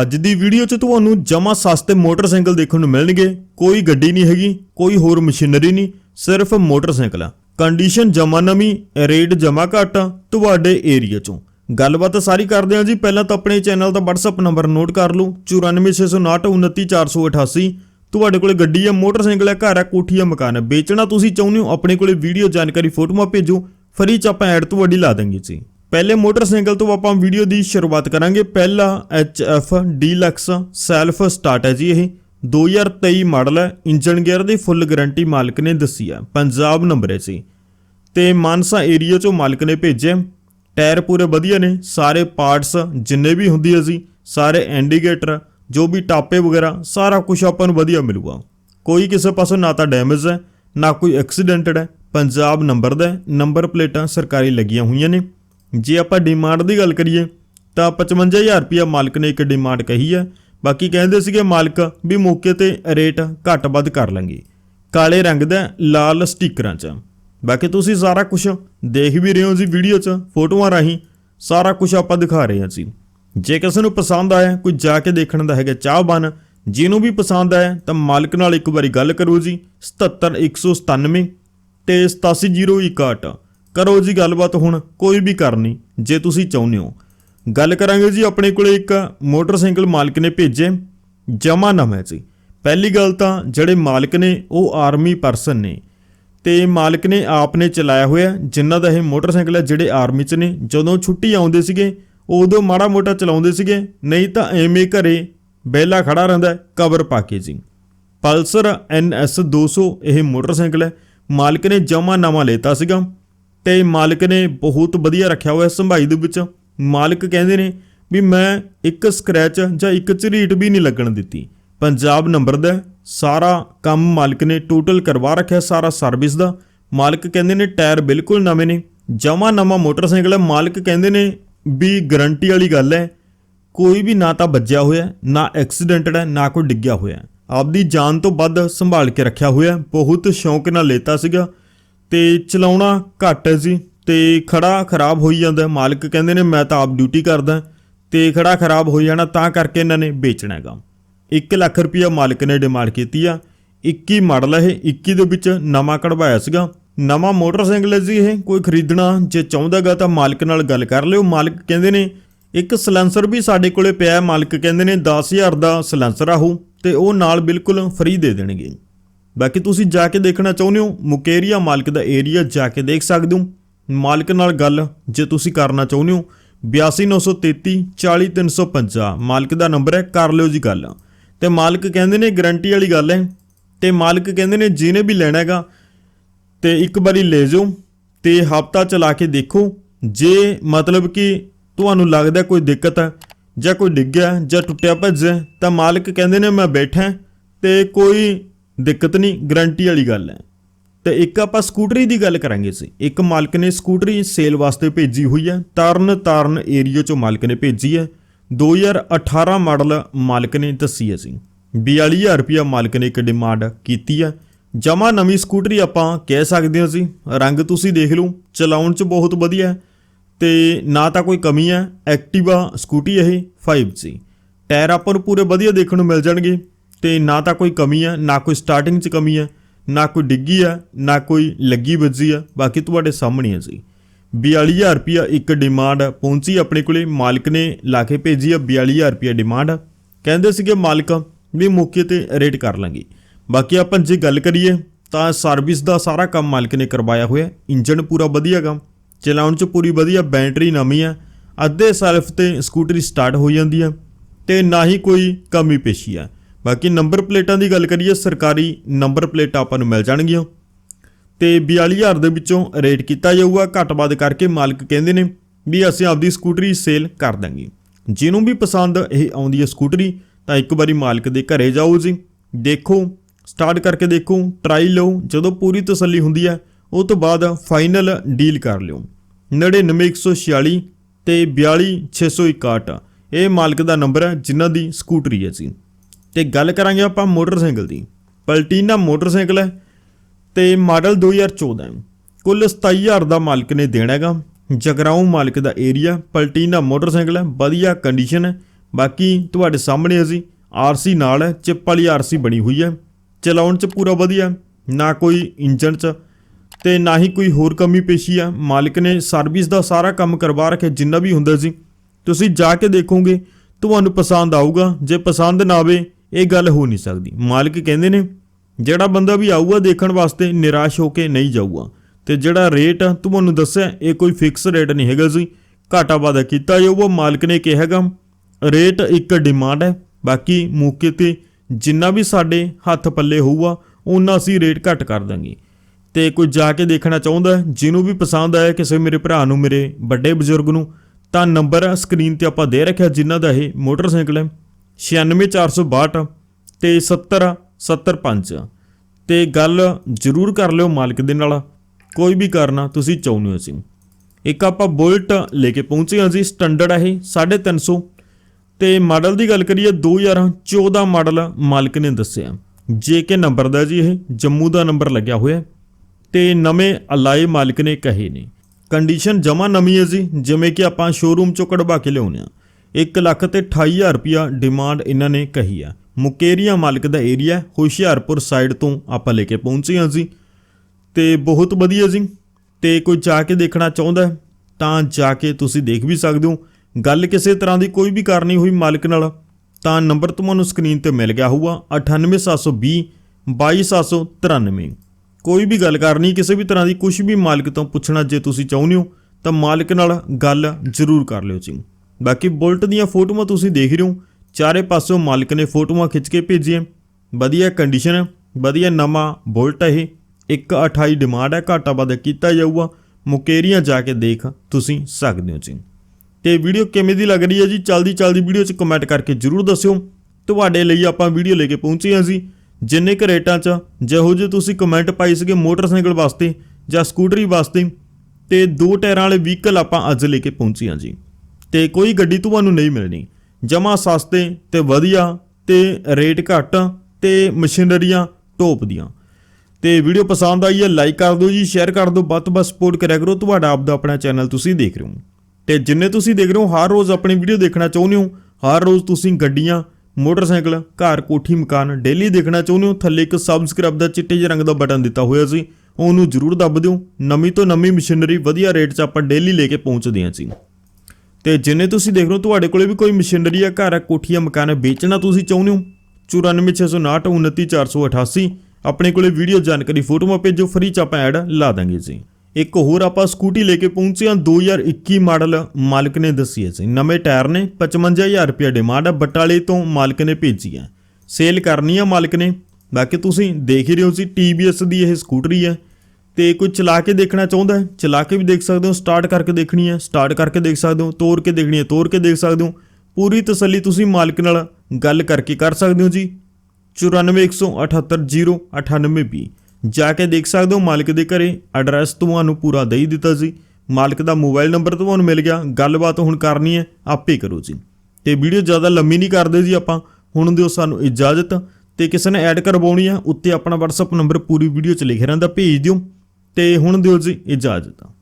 ਅੱਜ ਦੀ ਵੀਡੀਓ 'ਚ ਤੁਹਾਨੂੰ ਜਮਾ ਸਸਤੇ ਮੋਟਰਸਾਈਕਲ ਦੇਖਣ ਨੂੰ ਮਿਲਣਗੇ। ਕੋਈ ਗੱਡੀ ਨਹੀਂ ਹੈਗੀ, ਕੋਈ ਹੋਰ ਮਸ਼ੀਨਰੀ ਨਹੀਂ, ਸਿਰਫ ਮੋਟਰਸਾਈਕਲ ਆ। ਕੰਡੀਸ਼ਨ ਜਮਾ ਨਵੀਂ, ਰੇਟ ਜਮਾ ਘੱਟ ਤੁਹਾਡੇ ਏਰੀਆ 'ਚੋਂ। ਗੱਲਬਾਤ ਸਾਰੀ ਕਰਦੇ ਹਾਂ ਜੀ। ਪਹਿਲਾਂ ਤਾਂ ਆਪਣੇ ਚੈਨਲ ਦਾ WhatsApp ਨੰਬਰ ਨੋਟ ਕਰ ਲਓ 9469299488 ਤੁਹਾਡੇ ਕੋਲੇ ਗੱਡੀ ਆ, ਮੋਟਰਸਾਈਕਲ ਹੈ ਘਰ ਹੈ ਕੋਠੀ ਹੈ ਮਕਾਨ ਹੈ ਵੇਚਣਾ ਤੁਸੀਂ ਚਾਹੁੰਦੇ ਹੋ, ਆਪਣੇ ਕੋਲੇ ਵੀਡੀਓ ਜਾਣਕਾਰੀ ਫੋਟੋਆਂ ਭੇਜੋ, ਫਰੀ ਚ ਆਪਾਂ ਐਡ ਤੁਹਾਡੀ ਲਾ ਦਾਂਗੇ ਜੀ। ਪਹਿਲੇ ਮੋਟਰਸਾਈਕਲ ਤੋਂ ਆਪਾਂ ਵੀਡੀਓ ਦੀ ਸ਼ੁਰੂਆਤ ਕਰਾਂਗੇ। ਪਹਿਲਾ HF ਡੀਲਕਸ ਸੈਲਫ ਸਟਾਰਟ ਹੈ ਜੀ ਇਹ। 2023 ਮਾਡਲ ਹੈ। ਇੰਜਨ ਗੇਅਰ ਦੀ ਫੁੱਲ ਗਾਰੰਟੀ ਮਾਲਕ ਨੇ ਦੱਸੀ ਹੈ। ਪੰਜਾਬ ਨੰਬਰ ਹੈ ਜੀ। ਤੇ ਮਾਨਸਾ ਏਰੀਆ ਚੋਂ ਮਾਲਕ ਨੇ ਭੇਜਿਆ। ਟਾਇਰ ਪੂਰੇ ਵਧੀਆ ਨੇ। ਸਾਰੇ ਪਾਰਟਸ ਜਿੰਨੇ ਵੀ ਹੁੰਦੀ ਹੈ ਜੀ, ਸਾਰੇ ਇੰਡੀਕੇਟਰ ਜੋ ਵੀ ਟਾਪੇ ਵਗੈਰਾ, ਸਾਰਾ ਕੁਝ ਆਪਾਂ ਨੂੰ ਵਧੀਆ ਮਿਲੂਗਾ। ਕੋਈ ਕਿਸੇ ਪਾਸੋਂ ਨਾ ਤਾਂ ਡੈਮੇਜ ਹੈ, ਨਾ ਕੋਈ ਐਕਸੀਡੈਂਟਡ ਹੈ। ਪੰਜਾਬ ਨੰਬਰ ਦਾ ਨੰਬਰ ਪਲੇਟਾਂ ਸਰਕਾਰੀ ਲੱਗੀਆਂ ਹੋਈਆਂ ਨੇ। ਜੇ ਆਪਾਂ ਡਿਮਾਂਡ ਦੀ ਗੱਲ ਕਰੀਏ, ਤਾਂ 55000 ਰੁਪਇਆ ਮਾਲਕ ਨੇ ਇੱਕ ਡਿਮਾਂਡ ਕਹੀ ਹੈ। ਬਾਕੀ ਕਹਿੰਦੇ ਸੀਗੇ ਮਾਲਕ ਵੀ ਮੌਕੇ ਤੇ ਰੇਟ ਘੱਟ ਵੱਧ ਕਰ ਲਾਂਗੇ। ਕਾਲੇ ਰੰਗ ਦਾ, ਲਾਲ ਸਟickਰਾਂ 'ਚ। ਬਾਕੀ ਤੁਸੀਂ ਸਾਰਾ ਕੁਝ ਦੇਖ ਵੀ ਰਹੇ ਹੋ ਜੀ ਵੀਡੀਓ 'ਚ, ਫੋਟੋਆਂ ਰਾਹੀਂ। ਸਾਰਾ ਕੁਝ ਆਪਾਂ ਦਿਖਾ ਰਹੇ ਹਾਂ ਜੀ। ਜੇ ਕਿਸੇ ਨੂੰ ਪਸੰਦ ਆਇਆ, ਕੋਈ ਜਾ ਕੇ ਦੇਖਣ ਦਾ ਹੈਗਾ ਚਾਹਬਾਨ ਜਿਹਨੂੰ ਵੀ ਪਸੰਦ ਆਇਆ, ਤਾਂ ਮਾਲਕ ਨਾਲ ਇੱਕ ਵਾਰੀ ਗੱਲ ਕਰੋ ਜੀ। 77197 ਤੇ 87061 ਕਰੋ ਜੀ ਗੱਲਬਾਤ ਹੁਣ, ਕੋਈ ਵੀ ਕਰਨੀ ਜੇ ਤੁਸੀਂ ਚਾਹੁੰਦੇ ਹੋ। ਗੱਲ ਕਰਾਂਗੇ ਜੀ ਆਪਣੇ ਕੋਲੇ ਇੱਕ ਮੋਟਰਸਾਈਕਲ ਮਾਲਕ ਨੇ ਭੇਜੇ, ਜਮਾ ਨਵਾਂ ਜੀ। ਪਹਿਲੀ ਗੱਲ ਤਾਂ ਜਿਹੜੇ ਮਾਲਕ ਨੇ, ਉਹ ਆਰਮੀ ਪਰਸਨ ਨੇ। ਤੇ ਮਾਲਕ ਨੇ ਆਪ ਨੇ ਚਲਾਇਆ ਹੋਇਆ, ਜਿਨ੍ਹਾਂ ਦਾ ਇਹ ਮੋਟਰਸਾਈਕਲ ਹੈ, ਜਿਹੜੇ ਆਰਮੀ 'ਚ ਨੇ, ਜਦੋਂ ਛੁੱਟੀ ਆਉਂਦੇ ਸੀਗੇ, ਉਦੋਂ ਮਾੜਾ ਮੋਟਾ ਚਲਾਉਂਦੇ ਸੀਗੇ, ਨਹੀਂ ਤਾਂ ਐਵੇਂ ਘਰੇ ਬੈਲਾ ਖੜਾ ਰਹਿੰਦਾ ਕਵਰ ਪਾ ਕੇ ਜੀ। ਪਲਸਰ NS 200 ਇਹ ਮੋਟਰਸਾਈਕਲ ਹੈ। ਮਾਲਕ ਨੇ ਜਮਾ ਨਵਾਂ ਲੇਤਾ ਸੀਗਾ। ਤੇ ਮਾਲਕ ਨੇ ਬਹੁਤ ਵਧੀਆ ਰੱਖਿਆ ਹੋਇਆ ਸੰਭਾਈ ਦੇ ਵਿੱਚ। ਮਾਲਕ ਕਹਿੰਦੇ ਨੇ ਵੀ ਮੈਂ ਇੱਕ ਸਕ੍ਰੈਚ ਜਾਂ ਇੱਕ ਝਰੀਟ ਵੀ ਨਹੀਂ ਲੱਗਣ ਦਿੱਤੀ। ਪੰਜਾਬ ਨੰਬਰ ਦਾ ਸਾਰਾ ਕੰਮ ਮਾਲਕ ਨੇ ਟੋਟਲ ਕਰਵਾ ਰੱਖਿਆ ਸਾਰਾ ਸਰਵਿਸ ਦਾ। ਮਾਲਕ ਕਹਿੰਦੇ ਨੇ ਟਾਇਰ ਬਿਲਕੁਲ ਨਵੇਂ ਨੇ। ਜਮਾ ਨਵਾਂ ਮੋਟਰਸਾਈਕਲ ਹੈ। ਮਾਲਕ ਕਹਿੰਦੇ ਨੇ ਵੀ ਗਾਰੰਟੀ ਵਾਲੀ ਗੱਲ ਹੈ। ਕੋਈ ਵੀ ਨਾ ਤਾਂ ਵੱਜਿਆ ਹੋਇਆ, ਨਾ ਐਕਸੀਡੈਂਟਡ ਹੈ ਨਾ ਕੋਈ ਡਿੱਗਿਆ ਹੋਇਆ। ਆਪਦੀ ਜਾਨ ਤੋਂ ਵੱਧ ਸੰਭਾਲ ਕੇ ਰੱਖਿਆ ਹੋਇਆ। ਬਹੁਤ ਸ਼ੌਂਕ ਨਾਲ ਲੇਤਾ ਸੀਗਾ। ਤੇ ਚਲਾਉਣਾ ਘੱਟ ਹੈ ਜੀ, ਤੇ ਖੜਾ ਖਰਾਬ ਹੋਈ ਜਾਂਦਾ ਮਾਲਕ ਕਹਿੰਦੇ ਨੇ, ਮੈਂ ਤਾਂ ਆਪ ਡਿਊਟੀ ਕਰਦਾ ਤੇ ਖੜਾ ਖਰਾਬ ਹੋ ਜਾਣਾ, ਤਾਂ ਕਰਕੇ ਇਹਨਾਂ ਨੇ ਵੇਚਣਾ ਹੈਗਾ 1 ਲੱਖ ਰੁਪਇਆ ਮਾਲਕ ਨੇ ਡਿਮਾਂਡ ਕੀਤੀ ਆ। 21 ਮਾਡਲ ਹੈ ਇਹ 21 ਦੇ ਵਿੱਚ ਨਵਾਂ ਕਢਵਾਇਆ ਸੀਗਾ। ਨਵਾਂ ਮੋਟਰਸਾਈਕਲ ਹੈ ਜੀ ਇਹ, ਕੋਈ ਖਰੀਦਣਾ ਜੇ ਚਾਹੁੰਦਾਗਾ ਤਾਂ ਮਾਲਕ ਨਾਲ ਗੱਲ ਕਰ ਲਿਓ। ਮਾਲਕ ਕਹਿੰਦੇ ਨੇ, ਇੱਕ ਸਲੈਂਸਰ ਵੀ ਸਾਡੇ ਕੋਲੇ ਪਿਆ ਮਾਲਕ ਕਹਿੰਦੇ ਨੇ 10000 ਦਾ ਸਲੈਂਸਰ ਆਹੂ ਤੇ ਉਹ ਨਾਲ ਬਿਲਕੁਲ ਫ੍ਰੀ ਦੇ ਦੇਣਗੇ ਬਾਕੀ ਤੁਸੀਂ ਜਾ ਕੇ ਦੇਖਣਾ ਚਾਹੁੰਦੇ ਹੋ, ਮੁਕੇਰੀਆ ਮਾਲਕ ਦਾ ਏਰੀਆ ਜਾ ਕੇ ਦੇਖ ਸਕਦੇ ਹੋ। ਮਾਲਕ ਨਾਲ ਗੱਲ ਜੇ ਤੁਸੀਂ ਕਰਨਾ ਚਾਹੁੰਦੇ ਹੋ 82933 40350 ਮਾਲਕ ਦਾ ਨੰਬਰ ਹੈ, ਕਰ ਲਿਓ ਜੀ ਗੱਲ। ਤੇ ਮਾਲਕ ਕਹਿੰਦੇ ਨੇ ਗਾਰੰਟੀ ਵਾਲੀ ਗੱਲ ਹੈ, ਤੇ ਮਾਲਕ ਕਹਿੰਦੇ ਨੇ ਜਿਹਨੇ ਵੀ ਲੈਣਾ ਹੈਗਾ, ਤੇ ਇੱਕ ਵਾਰੀ ਲੈ ਜਾਓ, ਤੇ ਹਫਤਾ ਚਲਾ ਕੇ ਦੇਖੋ। ਜੇ ਮਤਲਬ ਕਿ ਤੁਹਾਨੂੰ ਲੱਗਦਾ ਕੋਈ ਦਿੱਕਤ ਹੈ, ਜਾਂ ਕੋਈ ਡਿੱਗਿਆ ਜਾਂ ਟੁੱਟਿਆ ਭੱਜਿਆ ਤਾਂ ਮਾਲਕ ਕਹਿੰਦੇ ਨੇ, ਮੈਂ ਬੈਠਾ ਤੇ ਕੋਈ ਦਿੱਕਤ ਨਹੀਂ ਗਾਰੰਟੀ ਵਾਲੀ ਗੱਲ ਹੈ। ਤੇ ਇੱਕ ਆਪਾਂ ਸਕੂਟਰੀ ਦੀ ਗੱਲ ਕਰਾਂਗੇ ਸੀ ਇੱਕ ਮਾਲਕ ਨੇ ਸਕੂਟਰੀ ਸੇਲ ਵਾਸਤੇ ਭੇਜੀ ਹੋਈ ਹੈ ਤਰਨ ਤਾਰਨ ਏਰੀਆ ਚੋਂ ਮਾਲਕ ਨੇ ਭੇਜੀ ਹੈ। 2018 ਮਾਡਲ ਮਾਲਕ ਨੇ ਦੱਸੀ ਹੈ ਸੀ 42000 ਰੁਪਇਆ ਮਾਲਕ ਨੇ ਇੱਕ ਡਿਮਾਂਡ ਕੀਤੀ ਹੈ। ਜਮਾ ਨਵੀਂ ਸਕੂਟਰੀ ਆਪਾਂ ਕਹਿ ਸਕਦੇ ਹਾਂ ਜੀ ਰੰਗ ਤੁਸੀਂ ਦੇਖ ਲਓ, ਚਲਾਉਣ 'ਚ ਬਹੁਤ ਵਧੀਆ ਹੈ। ਤੇ ਨਾ ਤਾਂ ਕੋਈ ਕਮੀ ਹੈ, ਐਕਟਿਵਾ ਸਕੂਟੀ ਇਹ 5G ਟਾਇਰ ਆਪਾਂ ਨੂੰ ਪੂਰੇ ਵਧੀਆ ਦੇਖਣ ਨੂੰ ਮਿਲ ਜਾਣਗੇ। ਤੇ ਨਾ ਤਾਂ ਕੋਈ ਕਮੀ ਹੈ ਨਾ ਕੋਈ ਸਟਾਰਟਿੰਗ 'ਚ ਕਮੀ ਹੈ ਨਾ ਕੋਈ ਡਿੱਗੀ ਆ, ਨਾ ਕੋਈ ਲੱਗੀ ਵੱਜੀ ਆ, ਬਾਕੀ ਤੁਹਾਡੇ ਸਾਹਮਣੇ ਹੈ ਜੀ। 42000 ਰੁਪਿਆ ਇੱਕ ਡਿਮਾਂਡ ਪਹੁੰਚੀ ਆਪਣੇ ਕੋਲੇ, ਮਾਲਕ ਨੇ ਲਾ ਕੇ ਭੇਜੀ ਹੈ 42000 ਰੁਪਿਆ ਡਿਮਾਂਡ ਕਹਿੰਦੇ ਸੀਗੇ ਮਾਲਕ, ਵੀ ਮੌਕੇ ਤੇ ਰੇਟ ਕਰ ਲਾਂਗੇ। ਬਾਕੀ ਆਪਾਂ ਜੇ ਗੱਲ ਕਰੀਏ, ਤਾਂ ਸਰਵਿਸ ਦਾ ਸਾਰਾ ਕੰਮ ਮਾਲਕ ਨੇ ਕਰਵਾਇਆ ਹੋਇਆ ਇੰਜਨ ਪੂਰਾ ਵਧੀਆ ਕੰਮ ਚਲਾਉਣ 'ਚ ਪੂਰੀ ਵਧੀਆ, ਬੈਟਰੀ ਨਵੀਂ ਆ, ਅੱਧੇ ਸੈਲਫ ਤੇ ਸਕੂਟਰੀ ਸਟਾਰਟ ਹੋ ਜਾਂਦੀ ਆ, ਤੇ ਨਾ ਹੀ ਕੋਈ ਕਮੀ ਪੇਸ਼ੀ ਆ। ਬਾਕੀ ਨੰਬਰ ਪਲੇਟਾਂ ਦੀ ਗੱਲ ਕਰੀਏ, ਸਰਕਾਰੀ ਨੰਬਰ ਪਲੇਟਾਂ ਆਪਾਂ ਨੂੰ ਮਿਲ ਜਾਣਗੀਆਂ। ਤੇ 42000 ਦੇ ਵਿੱਚੋਂ ਰੇਟ ਕੀਤਾ ਜਾਊਗਾ, ਘੱਟ ਵੱਧ ਕਰਕੇ ਮਾਲਕ ਕਹਿੰਦੇ ਨੇ ਵੀ ਅਸੀਂ ਆਪਦੀ ਸਕੂਟਰੀ ਸੇਲ ਕਰ ਦਾਂਗੇ। ਜਿਹਨੂੰ ਵੀ ਪਸੰਦ ਇਹ ਆਉਂਦੀ ਹੈ ਸਕੂਟਰੀ, ਤਾਂ ਇੱਕ ਵਾਰੀ ਮਾਲਕ ਦੇ ਘਰੇ ਜਾਓ ਜੀ। ਦੇਖੋ, ਸਟਾਰਟ ਕਰਕੇ ਦੇਖੋ, ਟਰਾਈ ਲਓ, ਜਦੋਂ ਪੂਰੀ ਤਸੱਲੀ ਹੁੰਦੀ ਹੈ, ਉਹ ਤੋਂ ਬਾਅਦ ਫਾਈਨਲ ਡੀਲ ਕਰ ਲਿਓ। 99146 ਤੇ 42661 ਇਹ ਮਾਲਕ ਦਾ ਨੰਬਰ ਹੈ, ਜਿਨ੍ਹਾਂ ਦੀ ਸਕੂਟਰੀ ਹੈ ਜੀ। ਤੇ ਗੱਲ ਕਰਾਂਗੇ ਆਪਾਂ ਮੋਟਰਸਾਈਕਲ ਦੀ। ਪਲਟੀਨਾ ਮੋਟਰਸਾਈਕਲ ਹੈ ਤੇ ਮਾਡਲ 2014 ਹੈ। ਕੁੱਲ 27000 ਦਾ ਮਾਲਕ ਨੇ ਦੇਣਾ ਹੈਗਾ। ਜਗਰਾਉਂ ਮਾਲਕ ਦਾ ਏਰੀਆ, ਪਲਟੀਨਾ ਮੋਟਰਸਾਈਕਲ ਹੈ, ਵਧੀਆ ਕੰਡੀਸ਼ਨ ਹੈ। ਬਾਕੀ ਤੁਹਾਡੇ ਸਾਹਮਣੇ ਅਸੀਂ ਜੀ ਆਰਸੀ ਨਾਲ ਹੈ, ਚਿਪ ਵਾਲੀ ਆਰਸੀ ਬਣੀ ਹੋਈ ਹੈ। ਚਲਾਉਣ 'ਚ ਪੂਰਾ ਵਧੀਆ ਨਾ ਕੋਈ ਇੰਜਨ 'ਚ ਤੇ ਨਾ ਹੀ ਕੋਈ ਹੋਰ ਕਮੀ ਪੇਸ਼ੀ ਆ ਮਾਲਕ ਨੇ ਸਰਵਿਸ ਦਾ ਸਾਰਾ ਕੰਮ ਕਰਵਾ ਰੱਖਿਆ, ਜਿੰਨਾ ਵੀ ਹੁੰਦਾ ਸੀ। ਤੁਸੀਂ ਜਾ ਕੇ ਦੇਖੋਗੇ, ਤੁਹਾਨੂੰ ਪਸੰਦ ਆਊਗਾ। ਜੇ ਪਸੰਦ ਨਾ ਆਵੇ ਇਹ ਗੱਲ ਹੋ ਨਹੀਂ ਸਕਦੀ। ਮਾਲਕ ਕਹਿੰਦੇ ਨੇ, ਜਿਹੜਾ ਬੰਦਾ ਵੀ ਆਊਗਾ ਦੇਖਣ ਵਾਸਤੇ, ਨਿਰਾਸ਼ ਹੋ ਕੇ ਨਹੀਂ ਜਾਊਗਾ। ਤੇ ਜਿਹੜਾ ਰੇਟ ਤੁਹਾਨੂੰ ਦੱਸਿਆ, ਇਹ ਕੋਈ ਫਿਕਸ ਰੇਟ ਨਹੀਂ ਹੈਗਾ ਜੀ। ਘਾਟਾ ਵਾਧਾ ਕੀਤਾ ਜਾਊਗਾ ਮਾਲਕ ਨੇ ਕਿਹਾ ਹੈਗਾ। ਰੇਟ ਇੱਕ ਡਿਮਾਂਡ ਹੈ। ਬਾਕੀ ਮੌਕੇ ਤੇ ਜਿੰਨਾ ਵੀ ਸਾਡੇ ਹੱਥ ਪੱਲੇ ਹੋਊਗਾ ਉਹਨਾਂ ਅਸੀਂ ਰੇਟ ਘੱਟ ਕਰ ਦਾਂਗੇ। ਤੇ ਕੋਈ ਜਾ ਕੇ ਦੇਖਣਾ ਚਾਹੁੰਦਾ ਜਿਹਨੂੰ ਵੀ ਪਸੰਦ ਆਇਆ, ਕਿਸੇ ਮੇਰੇ ਭਰਾ ਨੂੰ, ਮੇਰੇ ਵੱਡੇ ਬਜ਼ੁਰਗ ਨੂੰ, ਤਾਂ ਨੰਬਰ ਸਕਰੀਨ ਤੇ ਆਪਾਂ ਦੇ ਰੱਖਿਆ, ਜਿਨ੍ਹਾਂ ਦਾ ਇਹ ਮੋਟਰਸਾਈਕਲ ਹੈ। 96462 ਤੇ 70 705 ਤੇ ਗੱਲ ਜ਼ਰੂਰ ਕਰ ਲਿਓ ਮਾਲਕ ਦੇ ਨਾਲ। ਕੋਈ ਵੀ ਕਰਨਾ ਤੁਸੀਂ ਚਾਹੁੰਦੇ ਹੋ ਸੀ ਇੱਕ ਆਪਾਂ ਬੁਲਟ ਲੈ ਕੇ ਪਹੁੰਚੇ ਹਾਂ ਜੀ, ਸਟੈਂਡਰਡ ਹੈ ਇਹ 350 ਤੇ ਮਾਡਲ ਦੀ ਗੱਲ ਕਰੀਏ 2014 ਮਾਡਲ ਮਾਲਕ ਨੇ ਦੱਸਿਆ। ਜੇ ਕੇ ਨੰਬਰ ਦਾ ਜੀ ਇਹ, ਜੰਮੂ ਦਾ ਨੰਬਰ ਲੱਗਿਆ ਹੋਇਆ। ਹੈ ਤੇ ਨਵੇਂ ਅਲਾਏ ਮਾਲਕ ਨੇ ਕਹੇ ਨੇ। ਕੰਡੀਸ਼ਨ ਜਮਾ ਨਵੀਂ ਹੈ ਜੀ, ਜਿਵੇਂ ਕਿ ਆਪਾਂ ਸ਼ੋਰੂਮ ਚੋਂ ਕਢਵਾ ਕੇ ਲਿਆਉਂਦੇ ਆ 1 ਲੱਖ ਤੇ 28000 ਰੁਪਿਆ ਡਿਮਾਂਡ ਇਹਨਾਂ ਨੇ ਕਹੀ ਆ। ਮੁਕੇਰੀਆ ਮਾਲਕ ਦਾ ਏਰੀਆ ਹੁਸ਼ਿਆਰਪੁਰ ਸਾਈਡ ਤੋਂ ਆਪਾਂ ਲੈ ਕੇ ਪਹੁੰਚੇ ਹਾਂ ਜੀ। ਤੇ ਬਹੁਤ ਵਧੀਆ ਜੀ। ਤੇ ਕੋਈ ਜਾ ਕੇ ਦੇਖਣਾ ਚਾਹੁੰਦਾ ਤਾਂ ਜਾ ਕੇ ਤੁਸੀਂ ਦੇਖ ਵੀ ਸਕਦੇ ਹੋ। ਗੱਲ ਕਿਸੇ ਤਰ੍ਹਾਂ ਦੀ ਕੋਈ ਵੀ ਕਰਨੀ ਹੋਈ ਮਾਲਕ ਨਾਲ, ਤਾਂ ਨੰਬਰ ਤੁਹਾਨੂੰ ਸਕਰੀਨ ਤੇ ਮਿਲ ਗਿਆ ਹੋਊਗਾ 98720 22793 ਕੋਈ ਵੀ ਗੱਲ ਕਰਨੀ, ਕਿਸੇ ਵੀ ਤਰ੍ਹਾਂ ਦੀ ਕੁਝ ਵੀ ਮਾਲਕ ਤੋਂ ਪੁੱਛਣਾ ਜੇ ਤੁਸੀਂ ਚਾਹੁੰਦੇ ਹੋ, ਤਾਂ ਮਾਲਕ ਨਾਲ ਗੱਲ ਜ਼ਰੂਰ ਕਰ ਲਿਓ ਜੀ। ਬਾਕੀ ਬੁਲਟ ਦੀਆਂ ਫੋਟੋਆਂ ਤੁਸੀਂ ਦੇਖ ਰਹੇ ਹੋ। ਚਾਰੇ ਪਾਸੋਂ ਮਾਲਕ ਨੇ ਫੋਟੋਆਂ ਖਿੱਚ ਕੇ ਭੇਜੀਆਂ। ਵਧੀਆ ਕੰਡੀਸ਼ਨ ਹੈ ਵਧੀਆ ਨਵਾਂ ਬੁਲਟ ਹੈ ਇਹ 128 ਡਿਮਾਂਡ ਹੈ, ਘਾਟਾ ਵਾਧਾ ਕੀਤਾ ਜਾਊਗਾ। ਮੁਕੇਰੀਆਂ ਜਾ ਕੇ ਦੇਖ ਤੁਸੀਂ ਸਕਦੇ ਹੋ ਜੀ। ਤੇ ਵੀਡੀਓ ਕਿਵੇਂ ਦੀ ਲੱਗ ਰਹੀ ਹੈ ਜੀ? ਚਲਦੀ ਚਲਦੀ ਵੀਡੀਓ 'ਚ ਕਮੈਂਟ ਕਰਕੇ ਜਰੂਰ ਦੱਸਿਓ। ਤੁਹਾਡੇ ਲਈ ਆਪਾਂ ਵੀਡੀਓ ਲੈ ਕੇ ਪਹੁੰਚੇ ਹਾਂ ਜੀ। ਜਿੰਨੇ ਕੁ ਰੇਟਾਂ 'ਚ ਜਿਹੋ ਜਿਹੇ ਤੁਸੀਂ ਕਮੈਂਟ ਪਾਈ ਸੀਗੇ ਮੋਟਰਸਾਈਕਲ ਵਾਸਤੇ ਜਾਂ ਸਕੂਟਰੀ ਵਾਸਤੇ, ਤੇ ਦੋ ਟਾਇਰਾਂ ਵਾਲੇ ਵਹੀਕਲ ਆਪਾਂ ਅੱਜ ਲੈ ਕੇ ਪਹੁੰਚੇ ਹਾਂ ਜੀ। ਤੇ ਕੋਈ ਗੱਡੀ ਤੁਹਾਨੂੰ ਨਹੀਂ ਮਿਲਣੀ। ਜਮਾ ਸਸਤੇ ਤੇ ਵਧੀਆ ਤੇ ਰੇਟ ਘੱਟ ਤੇ ਮਸ਼ੀਨਰੀਆਂ ਟੋਪ ਦੀਆਂ। ਤੇ ਵੀਡੀਓ ਪਸੰਦ ਆਈ ਹੈ, ਲਾਈਕ ਕਰ ਦਿਓ ਜੀ, ਸ਼ੇਅਰ ਕਰ ਦਿਓ, ਵੱਧ ਤੋਂ ਵੱਧ ਸਪੋਰਟ ਕਰਿਆ ਕਰੋ। ਤੁਹਾਡਾ ਆਪਦਾ ਆਪਣਾ ਚੈਨਲ ਤੁਸੀਂ ਦੇਖ ਰਹੇ ਹੋ। ਤੇ ਜਿੰਨੇ ਤੁਸੀਂ ਦੇਖ ਰਹੇ ਹੋ, ਹਰ ਰੋਜ਼ ਆਪਣੀ ਵੀਡੀਓ ਦੇਖਣਾ ਚਾਹੁੰਦੇ ਹੋ, ਹਰ ਰੋਜ਼ ਤੁਸੀਂ ਗੱਡੀਆਂ, ਮੋਟਰਸਾਈਕਲ, ਘਰ, ਕੋਠੀ, ਮਕਾਨ ਡੇਲੀ ਦੇਖਣਾ ਚਾਹੁੰਦੇ ਹੋ, ਥੱਲੇ ਇੱਕ ਸਬਸਕ੍ਰਾਈਬ ਦਾ ਚਿੱਟੇ ਜਿਹੇ ਰੰਗ ਦਾ ਬਟਨ ਦਿੱਤਾ ਹੋਇਆ ਸੀ, ਉਹਨੂੰ ਜਰੂਰ ਦੱਬ ਦਿਓ। ਨਵੀਂ ਤੋਂ ਨਵੀਂ ਮਸ਼ੀਨਰੀ, ਵਧੀਆ ਰੇਟ 'ਚ ਆਪਾਂ ਡੇਲੀ ਲੈ ਕੇ ਪਹੁੰਚਦੇ ਹਾਂ ਜੀ। ਤੇ ਜਿੰਨੇ ਤੁਸੀਂ ਦੇਖ ਰਹੇ ਹੋ, ਤੁਹਾਡੇ ਕੋਲੇ ਵੀ ਕੋਈ ਮਸ਼ੀਨਰੀ ਆ, ਘਰ ਆ ਕੋਠੀ ਮਕਾਨ ਵੇਚਣਾ ਤੁਸੀਂ ਚਾਹੁੰਦੇ ਹੋ? 94659 29488 ਆਪਣੇ ਕੋਲੇ ਵੀਡੀਓ ਜਾਣਕਾਰੀ, ਫੋਟੋਆਂ ਭੇਜੋ, ਫ੍ਰੀ ਚ ਆਪਾਂ ਐਡ ਲਾ ਦਾਂਗੇ ਜੀ। ਇੱਕ ਹੋਰ ਆਪਾਂ ਸਕੂਟੀ ਲੈ ਕੇ ਪਹੁੰਚੇ ਹਾਂ 2021 ਮਾਡਲ ਮਾਲਕ ਨੇ ਦੱਸੀ ਹੈ ਜੀ। ਨਵੇਂ ਟਾਇਰ ਨੇ 55000 ਰੁਪਏ ਡਿਮਾਂਡ ਆ, ਬਟਾਲੇ ਤੋਂ ਮਾਲਕ ਨੇ ਭੇਜੀ ਹੈ। ਸੇਲ ਕਰਨੀ ਆ ਮਾਲਕ ਨੇ। ਬਾਕੀ ਤੁਸੀਂ ਦੇਖ ਹੀ ਰਹੇ ਹੋ ਜੀ TVS ਦੀ ਇਹ ਸਕੂਟਰੀ ਹੈ। ਤੇ ਕੋਈ ਚਲਾ ਕੇ ਦੇਖਣਾ ਚਾਹੁੰਦਾ ਹੈ? ਚਲਾ ਕੇ ਵੀ ਦੇਖ ਸਕਦੇ ਹੋ ਸਟਾਰਟ ਕਰਕੇ ਦੇਖਣੀ ਹੈ। ਸਟਾਰਟ ਕਰਕੇ ਦੇਖ ਸਕਦੇ ਹੋ ਤੋੜ ਕੇ ਦੇਖਣੀ ਹੈ ਤੋੜ ਕੇ ਦੇਖ ਸਕਦੇ ਹੋ। ਪੂਰੀ ਤਸੱਲੀ ਤੁਸੀਂ ਮਾਲਕ ਨਾਲ ਗੱਲ ਕਰਕੇ ਕਰ ਸਕਦੇ ਹੋ ਜੀ। 9417809820 ਜਾ ਕੇ ਦੇਖ ਸਕਦੇ ਹੋ, ਮਾਲਕ ਦੇ ਘਰੇ ਐਡਰੈਸ ਤੁਹਾਨੂੰ ਪੂਰਾ ਦੇ ਦਿੱਤਾ ਜੀ ਮਾਲਕ ਦਾ ਮੋਬਾਈਲ ਨੰਬਰ ਤੁਹਾਨੂੰ ਮਿਲ ਗਿਆ। ਗੱਲਬਾਤ ਹੁਣ ਕਰਨੀ ਹੈ, ਆਪੇ ਕਰੋ ਜੀ। ਤੇ ਵੀਡੀਓ ਜ਼ਿਆਦਾ ਲੰਮੀ ਨਹੀਂ ਕਰਦੇ ਜੀ ਆਪਾਂ। ਹੁਣ ਦਿਓ ਸਾਨੂੰ ਇਜਾਜ਼ਤ। ਤੇ ਕਿਸੇ ਨੇ ਐਡ ਕਰਵਾਉਣੀ ਆ ਉੱਤੇ ਆਪਣਾ WhatsApp ਨੰਬਰ ਪੂਰੀ ਵੀਡੀਓ 'ਚ ਲਿਖਿਆ ਰਹਿੰਦਾ, ਭੇਜ ਦਿਓ। ਤੇ ਹੁਣ ਦਿਓ ਜੀ ਇਜਾਜ਼ਤ।